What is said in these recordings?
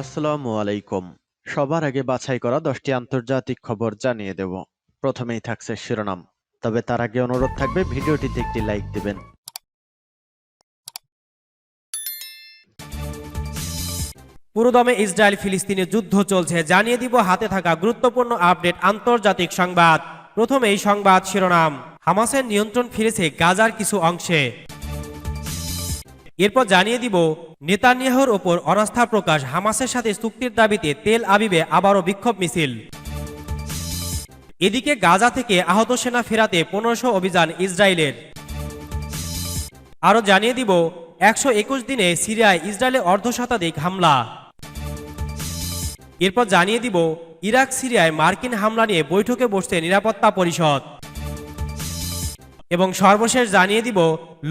আসসালামু আলাইকুম। সবার আগে বাছাই করা দশটি আন্তর্জাতিক খবর জানিয়ে দেব। প্রথমেই থাকছে শিরোনাম। তবে তার আগে অনুরোধ থাকবে, ভিডিওটিতে একটি লাইক দিবেন। পুরোদমে ইসরায়েল ফিলিস্তিনে যুদ্ধ চলছে, জানিয়ে দিব হাতে থাকা গুরুত্বপূর্ণ আপডেট আন্তর্জাতিক সংবাদ। প্রথমে এই সংবাদ শিরোনাম। হামাসের নিয়ন্ত্রণ ফিরেছে গাজার কিছু অংশে। এরপর জানিয়ে দিব, নেতানিয়াহুর ওপর অনাস্থা প্রকাশ হামাসের সাথে চুক্তির দাবিতে তেল আবিবে আবারও বিক্ষোভ মিছিল। এদিকে গাজা থেকে আহত সেনা ফেরাতে পনেরোশো অভিযান ইসরায়েলের। আরও জানিয়ে দিব, একশো একুশ দিনে সিরিয়ায় ইসরায়েলে অর্ধশতাধিক হামলা। এরপর জানিয়ে দিব ইরাক সিরিয়ায় মার্কিন হামলা নিয়ে বৈঠকে বসছে নিরাপত্তা পরিষদ। এবং সর্বশেষ জানিয়ে দিব,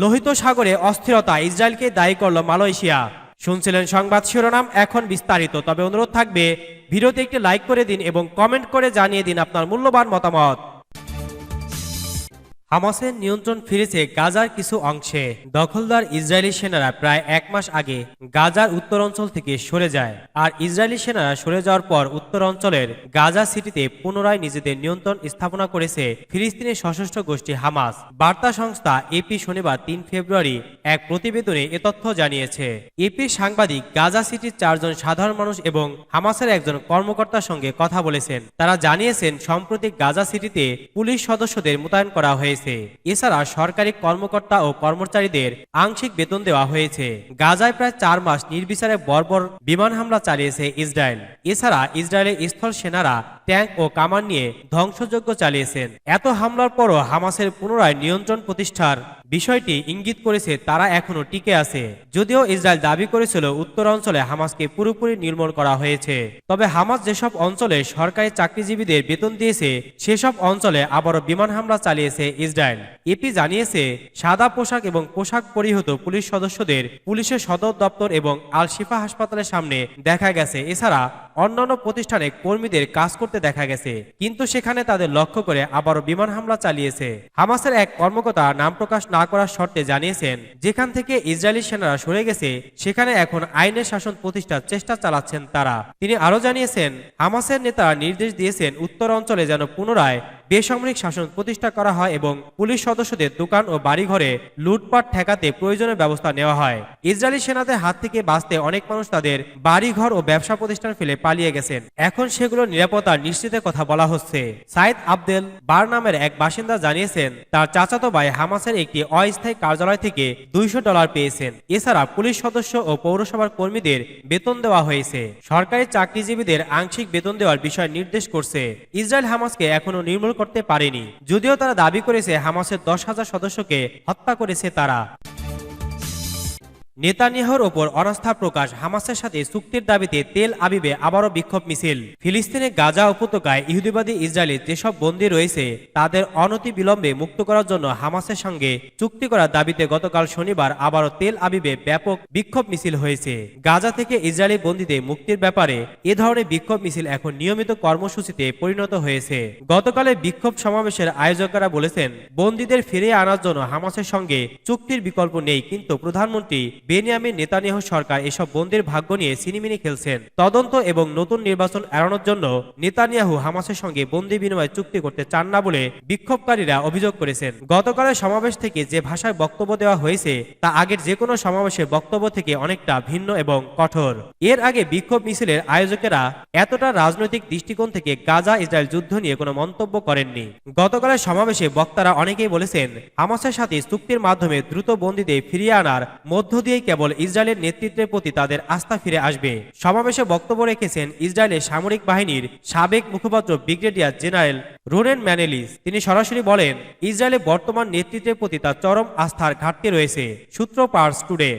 লোহিত সাগরে অস্থিরতা ইসরায়েলকে দায়ী করল মালয়েশিয়া। শুনছিলেন সংবাদ শিরোনাম, এখন বিস্তারিত। তবে অনুরোধ থাকবে, ভিডিওতে একটি লাইক করে দিন এবং কমেন্ট করে জানিয়ে দিন আপনার মূল্যবান মতামত। হামাসের নিয়ন্ত্রণ ফিরেছে গাজার কিছু অংশে। দখলদার ইসরায়েলি সেনারা প্রায় এক মাস আগে গাজার উত্তর অঞ্চল থেকে সরে যায়। আর ইসরায়েলি সেনারা সরে যাওয়ার পর উত্তর অঞ্চলের গাজা সিটিতে পুনরায় নিজেদের নিয়ন্ত্রণ স্থাপনা করেছে ফিলিস্তিনের সশস্ত্র গোষ্ঠী হামাস। বার্তা সংস্থা এপি শনিবার তিন ফেব্রুয়ারি এক প্রতিবেদনে এ তথ্য জানিয়েছে। এপির সাংবাদিক, গাজা সিটির চারজন সাধারণ মানুষ এবং হামাসের একজন কর্মকর্তার সঙ্গে কথা বলেছেন। তারা জানিয়েছেন, সম্প্রতি গাজা সিটিতে পুলিশ সদস্যদের মোতায়েন করা হয়েছে। এছাড়া সরকারি কর্মকর্তা ও কর্মচারীদের আংশিক বেতন দেওয়া হয়েছে। গাজায় প্রায় চার মাস নির্বিচারে বর্বর বিমান হামলা চালিয়েছে ইসরায়েল। এছাড়া ইসরায়েলের স্থল সেনারা ট্যাঙ্ক ও কামান নিয়ে ধ্বংসযজ্ঞ চালিয়েছেন। এত হামলার পরও হামাসের পুনরায় নিয়ন্ত্রণ প্রতিষ্ঠার বিষয়টি ইঙ্গিত করেছে তারা এখনও টিকে আছে। যদিও ইসরায়েল দাবি করেছিল উত্তর অঞ্চলে হামাসকে পুরোপুরি নির্মূল করা হয়েছে। তবে হামাস যেসব অঞ্চলে সরকারি চাকরিজীবীদের বেতন দিয়েছে, সেসব অঞ্চলে আবারও বিমান হামলা চালিয়েছে ইসরায়েল। এপি জানিয়েছে, সাদা পোশাক এবং পোশাক পরিহত পুলিশ সদস্যদের পুলিশের সদর দপ্তর এবং আল শিফা হাসপাতালের সামনে দেখা গেছে। এছাড়া অন্যান্য প্রতিষ্ঠানে কর্মীদের কাজ করতে দেখা গেছে। কিন্তু সেখানে তাদের লক্ষ্য করে আবারও বিমান হামলা চালিয়েছে। হামাসের এক কর্মকর্তা নাম প্রকাশ না করার শর্তে জানিয়েছেন, যেখান থেকে ইসরায়েলি সেনারা সরে গেছে, সেখানে এখন আইনের শাসন প্রতিষ্ঠার চেষ্টা চালাচ্ছেন তারা। তিনি আরও জানিয়েছেন, হামাসের নেতারা নির্দেশ দিয়েছেন উত্তর অঞ্চলে যেন পুনরায় বেসামরিক শাসন প্রতিষ্ঠা করা হয় এবং পুলিশ সদস্যদের দোকান ও বাড়িঘরে লুটপাট ঠেকাতে প্রয়োজনীয় ব্যবস্থা নেওয়া হয়। ইসরায়েলি সেনাদের হাত থেকে বাঁচতে অনেক মানুষ তাদের বাড়িঘর ও ব্যবসা প্রতিষ্ঠান ফেলে পালিয়ে গেছেন। এখন সেগুলো নিরাপত্তা নিশ্চিতের কথা বলা হচ্ছে। সাইদ আবদেল বার নামের এক বাসিন্দা জানিয়েছেন, তার চাচাতো ভাই হামাসের একটি অস্থায়ী কার্যালয় থেকে দুইশো ডলার পেয়েছেন। এছাড়া পুলিশ সদস্য ও পৌরসভার কর্মীদের বেতন দেওয়া হয়েছে। সরকারি চাকরিজীবীদের আংশিক বেতন দেওয়ার বিষয় নির্দেশ করছে। ইসরায়েল হামাসকে এখনও নির্মূল করতে পারেনি। যদিও তারা দাবি করেছে হামাসের দশ হাজার সদস্যকে হত্যা করেছে তারা। নেতানিয়াহুর ওপর অনাস্থা প্রকাশ হামাসের সাথে চুক্তির দাবিতে তেল আবিবে আবারও বিক্ষোভ মিছিল। ফিলিস্তিনে গাজা উপত্যকায় ইহুদিবাদী ইসরায়েলের যেসব বন্দী রয়েছে, তাদের অনতি বিলম্বে মুক্ত করার জন্য হামাসের সঙ্গে চুক্তি করার দাবিতে গতকাল শনিবার আবারও তেল আবিবে ব্যাপক বিক্ষোভ মিছিল হয়েছে। গাজা থেকে ইসরায়েলি বন্দীদের মুক্তির ব্যাপারে এ ধরনের বিক্ষোভ মিছিল এখন নিয়মিত কর্মসূচিতে পরিণত হয়েছে। গতকালের বিক্ষোভ সমাবেশের আয়োজকরা বলেছেন, বন্দীদের ফিরিয়ে আনার জন্য হামাসের সঙ্গে চুক্তির বিকল্প নেই, কিন্তু প্রধানমন্ত্রী বেনিয়ামিন, নেতানিয়াহু সরকার এসব বন্দির ভাগ্য নিয়ে সিনিমিনি খেলছেন। তদন্ত এবং নতুন নির্বাচন এড়ানোর জন্য নেতানিয়াহু হামাসের সঙ্গে বন্দি বিনিময় চুক্তি করতে চান না বলে বিক্ষোভকারীরা অভিযোগ করেছেন। গতকালের সমাবেশ থেকে যে ভাষায় বক্তব্য দেওয়া হয়েছে, তা আগের যে কোনো সমাবেশের বক্তব্য থেকে অনেকটা ভিন্ন এবং কঠোর। এর আগে বিক্ষোভ মিছিলের আয়োজকেরা এতটা রাজনৈতিক দৃষ্টিকোণ থেকে গাজা ইসরায়েল যুদ্ধ নিয়ে কোনো মন্তব্য করেননি। গতকালের সমাবেশে বক্তারা অনেকেই বলেছেন, হামাসের সাথে চুক্তির মাধ্যমে দ্রুত বন্দীদের ফিরিয়ে আনার মধ্য দিয়েই কেবল ইসরায়েলের নেতৃত্বের প্রতি তাদের আস্থা ফিরে আসবে। সমাবেশে বক্তব্য রেখেছেন ইসরায়েলের সামরিক বাহিনীর সাবেক মুখপাত্র ব্রিগেডিয়ার জেনারেল রোনেন ম্যানেলিস। তিনি সরাসরি বলেন, ইসরায়েলের বর্তমান নেতৃত্বের প্রতি তার চরম আস্থার ঘাটতি রয়েছে। সূত্র পার্স টুডে।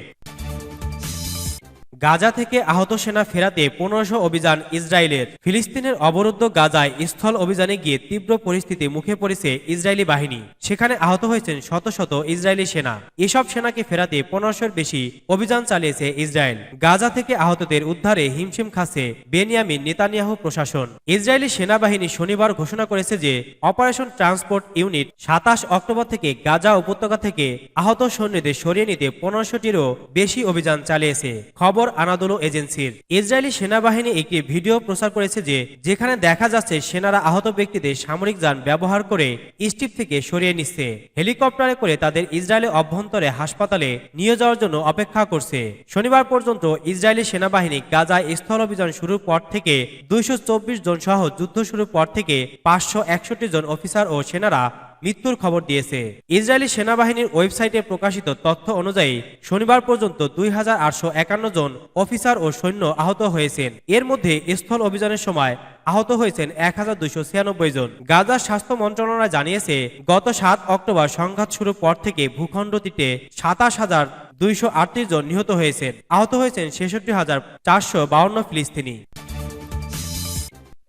গাজা থেকে আহত সেনা ফেরাতে পনেরোশো অভিযান ইসরায়েলের। ফিলিস্তিনের অবরুদ্ধ গাজায় স্থল অভিযানে গিয়ে তীব্র পরিস্থিতি মুখে পড়েছে ইসরায়েলি বাহিনী। সেখানে আহত হয়েছেন শত শত ইসরায়েলি সেনা। এসব সেনাকে ফেরাতে পনেরোশোর বেশি অভিযান চালিয়েছে ইসরায়েল। গাজা থেকে আহতদের উদ্ধারে হিমশিম খাচ্ছে বেনিয়ামিন নেতানিয়াহু প্রশাসন। ইসরায়েলি সেনাবাহিনী শনিবার ঘোষণা করেছে যে, অপারেশন ট্রান্সপোর্ট ইউনিট সাতাশ অক্টোবর থেকে গাজা উপত্যকা থেকে আহত সৈন্যদের সরিয়ে নিতে পনেরোশোটিরও বেশি অভিযান চালিয়েছে। খবর আনাদোলো এজেন্সির। ইসরায়েলি সেনাবাহিনী একটি ভিডিও প্রচার করেছে যে, যেখানে দেখা যাচ্ছে সেনারা আহত ব্যক্তিদের সামরিক যান ব্যবহার করে স্টিপ থেকে সরিয়ে নিচ্ছে। হেলিকপ্টারে করে তাদের ইসরায়েলের অভ্যন্তরে হাসপাতালে নিয়ে যাওয়ার জন্য অপেক্ষা করছে। শনিবার পর্যন্ত ইসরায়েলি সেনাবাহিনী গাজায় স্থল অভিযান শুরুর পর থেকে দুইশো চব্বিশ জন সহ যুদ্ধ শুরুর পর থেকে পাঁচশো একষট্টি জন অফিসার ও সেনারা মৃত্যুর খবর দিয়েছে। ইসরায়েলি সেনাবাহিনীর ওয়েবসাইটে প্রকাশিত তথ্য অনুযায়ী, শনিবার পর্যন্ত দুই হাজার আটশো একান্ন জন অফিসার ও সৈন্য আহত হয়েছেন। এর মধ্যে স্থল অভিযানের সময় আহত হয়েছেন এক হাজার দুইশো ছিয়ানব্বই জন। গাজার স্বাস্থ্য মন্ত্রণালয় জানিয়েছে, গত সাত অক্টোবর সংঘাত শুরুর পর থেকে ভূখণ্ডটিতে সাতাশ হাজার দুইশো জন নিহত হয়েছেন। আহত হয়েছেন ছেষট্টি হাজার চারশো বাউন্ন ফিলিস্তিনি।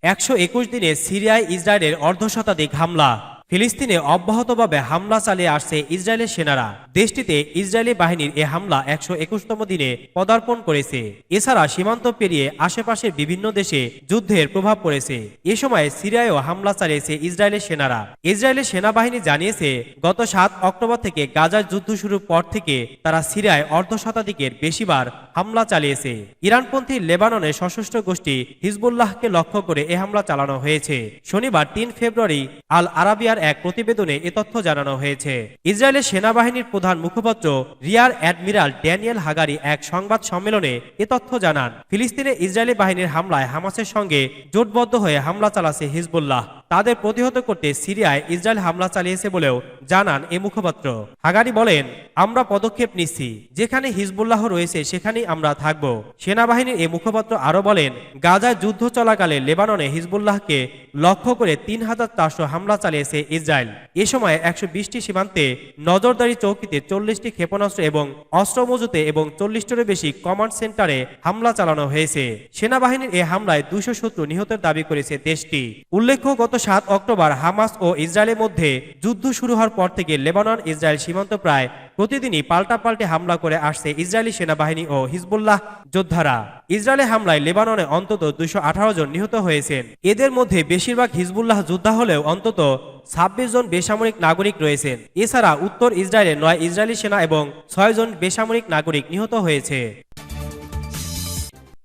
একশো একুশ দিনে সিরিয়ায় ইসরায়েলের অর্ধশতাধিক হামলা। ফিলিস্তিনে অব্যাহতভাবে হামলা চালিয়ে আসছে ইসরায়েলের সেনারা। দেশটিতে ইসরায়েলি বাহিনীর এ হামলা একশো একুশতম দিনে পদার্পণ করেছে। এছাড়া সীমান্ত পেরিয়ে আশেপাশের বিভিন্ন দেশে যুদ্ধের প্রভাব পড়েছে। এ সময় সিরিয়ায়ও হামলা চালিয়েছে ইসরায়েলের সেনারা। ইসরায়েলের সেনাবাহিনী জানিয়েছে, গত সাত অক্টোবর থেকে গাজার যুদ্ধ শুরুর পর থেকে তারা সিরিয়ায় অর্ধ শতাধিকের বেশিবার হামলা চালিয়েছে। ইরানপন্থী লেবাননের সশস্ত্র গোষ্ঠী হিজবুল্লাহকে লক্ষ্য করে এ হামলা চালানো হয়েছে। শনিবার তিন ফেব্রুয়ারি আল আরাবিয়ার এক প্রতিবেদনে এ তথ্য জানানো হয়েছে। ইসরায়েলের সেনাবাহিনীর প্রধান মুখপাত্র রিয়ার অ্যাডমিরাল ড্যানিয়েল হাগারি এক সংবাদ সম্মেলনে এ তথ্য জানান, ফিলিস্তিনে ইসরায়েলি বাহিনীর হামলায় হামাসের সঙ্গে জোটবদ্ধ হয়ে হামলা চালাচ্ছে হিজবুল্লাহ। তাদের প্রতিহত করতে সিরিয়ায় ইসরায়েল হামলা চালিয়েছে বলেও জানান এ মুখপাত্র। হাগারি বলেন, আমরা পদক্ষেপ নিচ্ছি। যেখানে হিজবুল্লাহ রয়েছে সেখানেই আমরা থাকব। সেনাবাহিনীর এ মুখপাত্র আরও বলেন, গাজায় যুদ্ধ চলাকালে লেবাননে হিজবুল্লাহকে লক্ষ্য করে তিন হাজার চারশো হামলা চালিয়েছে ইসরায়েল। এ সময় একশো বিশটি সীমান্তে নজরদারি চৌকিতে চল্লিশটি ক্ষেপণাস্ত্র এবং অস্ত্র মজুতে এবং চল্লিশটিরও বেশি কমান্ড সেন্টারে হামলা চালানো হয়েছে। সেনাবাহিনীর এ হামলায় দুশো শত্রু নিহতের দাবি করেছে দেশটি। উল্লেখ্য, গত সাত অক্টোবর হামাস ও ইসরায়েলের মধ্যে যুদ্ধ শুরু হওয়ার পর থেকে লেবানন, ইসরায়েল সীমান্ত প্রায় প্রতিদিনই পাল্টাপাল্টে হামলা করে আসছে ইসরায়েলি সেনাবাহিনী ও হিজবুল্লাহ যোদ্ধারা। ইসরায়েলে হামলায় লেবাননে অন্তত আঠারো জন নিহত হয়েছেন। এদের মধ্যে বেশিরভাগ হিজবুল্লাহ যোদ্ধা হলেও অন্তত ছাব্বিশ জন বেসামরিক নাগরিক রয়েছেন। এছাড়া উত্তর ইসরায়েলে নয় ইসরায়েলি সেনা এবং ছয় জন বেসামরিক নাগরিক নিহত হয়েছে।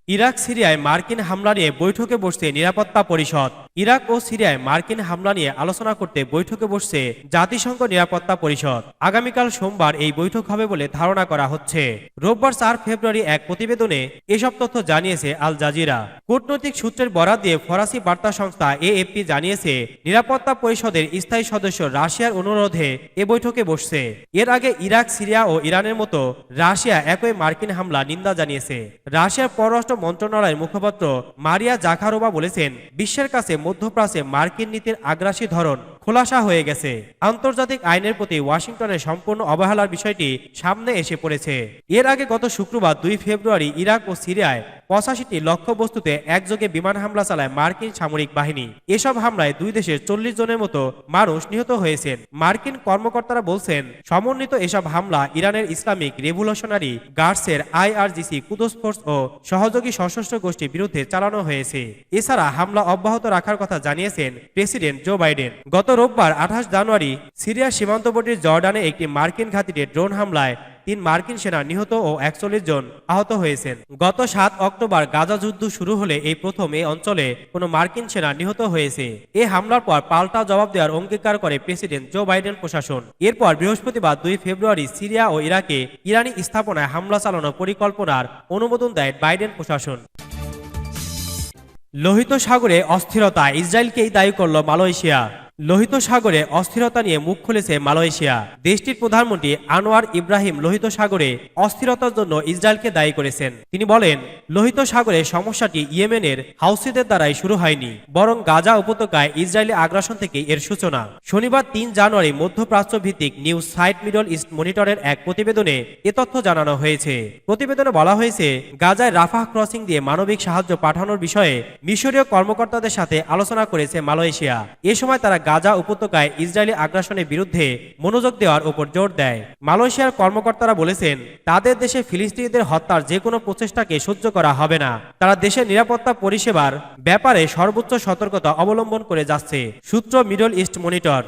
ইরাক, সিরিয়ায় মার্কিন হামলা নিয়ে বৈঠকে বসছে নিরাপত্তা পরিষদ। ইরাক ও সিরিয়ায় মার্কিন হামলা নিয়ে আলোচনা করতে বৈঠকে বসছে জাতিসংঘ নিরাপত্তা পরিষদ। আগামীকাল সোমবার এই বৈঠক হবে বলে ধারণা করা হচ্ছে। রোববার চার ফেব্রুয়ারি এক প্রতিবেদনে এসব তথ্য জানিয়েছে আল জাজিরা। কূটনৈতিক সূত্রের বরাত দিয়ে ফরাসি বার্তা সংস্থা এএফপি জানিয়েছে, নিরাপত্তা পরিষদের স্থায়ী সদস্য রাশিয়ার অনুরোধে এ বৈঠকে বসছে। এর আগে ইরাক, সিরিয়া ও ইরানের মতো রাশিয়া একই মার্কিন হামলা নিন্দা জানিয়েছে। রাশিয়ার পররাষ্ট্র মন্ত্রণালয়ের মুখপাত্র মারিয়া জাখারোবা বলেছেন, বিশ্বের কাছে মধ্যপ্রাচ্যে মার্কিন নীতির আগ্রাসী ধরন খোলাসা হয়ে গেছে। আন্তর্জাতিক আইনের প্রতি ওয়াশিংটনের সম্পূর্ণ অবহেলার বিষয়টি সামনে এসে পড়েছে। এর আগে গত শুক্রবার দুই ফেব্রুয়ারি ইরাক ও সিরিয়ায় পঁচাশিটি লক্ষ্যবস্তুতে একযোগে বিমান হামলা চালায় মার্কিন সামরিক বাহিনী। এসব হামলায় দুই দেশের চল্লিশ জনের মতো মানুষ নিহত হয়েছেন। মার্কিন কর্মকর্তারা বলছেন, সমন্বিত এসব হামলা ইরানের ইসলামিক রেভলিউশনারি গার্ডসের আইআরজিসি কুদস ফোর্স ও সহযোগী সশস্ত্র গোষ্ঠীর বিরুদ্ধে চালানো হয়েছে। এছাড়া হামলা অব্যাহত রাখার কথা জানিয়েছেন প্রেসিডেন্ট জো বাইডেন। গত রোববার আঠাশ জানুয়ারি সিরিয়ার সীমান্তবর্তী জর্ডানে একটি মার্কিন ঘাঁটিতে ড্রোন হামলায় তিন মার্কিন সেনা নিহত ও একচল্লিশ জন আহত হয়েছেন। গত সাত অক্টোবর গাজা যুদ্ধ শুরু হলে এই প্রথম এই অঞ্চলে কোনো মার্কিন সেনা নিহত হয়েছে। এ হামলার পর পাল্টা জবাব দেওয়ার অঙ্গীকার করে প্রেসিডেন্ট জো বাইডেন প্রশাসন। এরপর বৃহস্পতিবার দুই ফেব্রুয়ারি সিরিয়া ও ইরাকে ইরানি স্থাপনায় হামলা চালানোর পরিকল্পনার অনুমোদন দেয় বাইডেন প্রশাসন। লোহিত সাগরে অস্থিরতা, ইসরায়েলকেই দায়ী করল মালয়েশিয়া। লোহিত সাগরে অস্থিরতা নিয়ে মুখ খুলেছে মালয়েশিয়া। দেশটির প্রধানমন্ত্রী আনোয়ার ইব্রাহিম লোহিত সাগরে অস্থিরতার জন্য ইসরায়েলকে দায়ী করেছেন। তিনি বলেন লোহিত সাগরে সমস্যাটি ইয়েমেনের হাউসিদের দ্বারাই শুরু হয়নি, বরং গাজা উপত্যকায় ইসরায়েলি আগ্রাসন থেকে এর সূচনা। শনিবার তিন জানুয়ারি মধ্যপ্রাচ্য ভিত্তিক নিউজ সাইট মিডল ইস্ট মনিটরের এক প্রতিবেদনে এ তথ্য জানানো হয়েছে। প্রতিবেদনে বলা হয়েছে, গাজায় রাফাহ ক্রসিং দিয়ে মানবিক সাহায্য পাঠানোর বিষয়ে মিশরীয় কর্মকর্তাদের সাথে আলোচনা করেছে মালয়েশিয়া। এ সময় তারা গাজা উপত্যকায় ইসরায়েলি আগ্রাসনের বিরুদ্ধে মনোযোগ দেওয়ার উপর জোর দেয়। মালয়েশিয়ার কর্মকর্তারা বলেছেন, তাদের দেশে ফিলিস্তিনিদের হত্যার যে কোনো প্রচেষ্টাকে সহ্য করা হবে না। তারা দেশের নিরাপত্তা পরিষেবার ব্যাপারে সর্বোচ্চ সতর্কতা অবলম্বন করে যাচ্ছে, সূত্র মিডল ইস্ট মনিটর।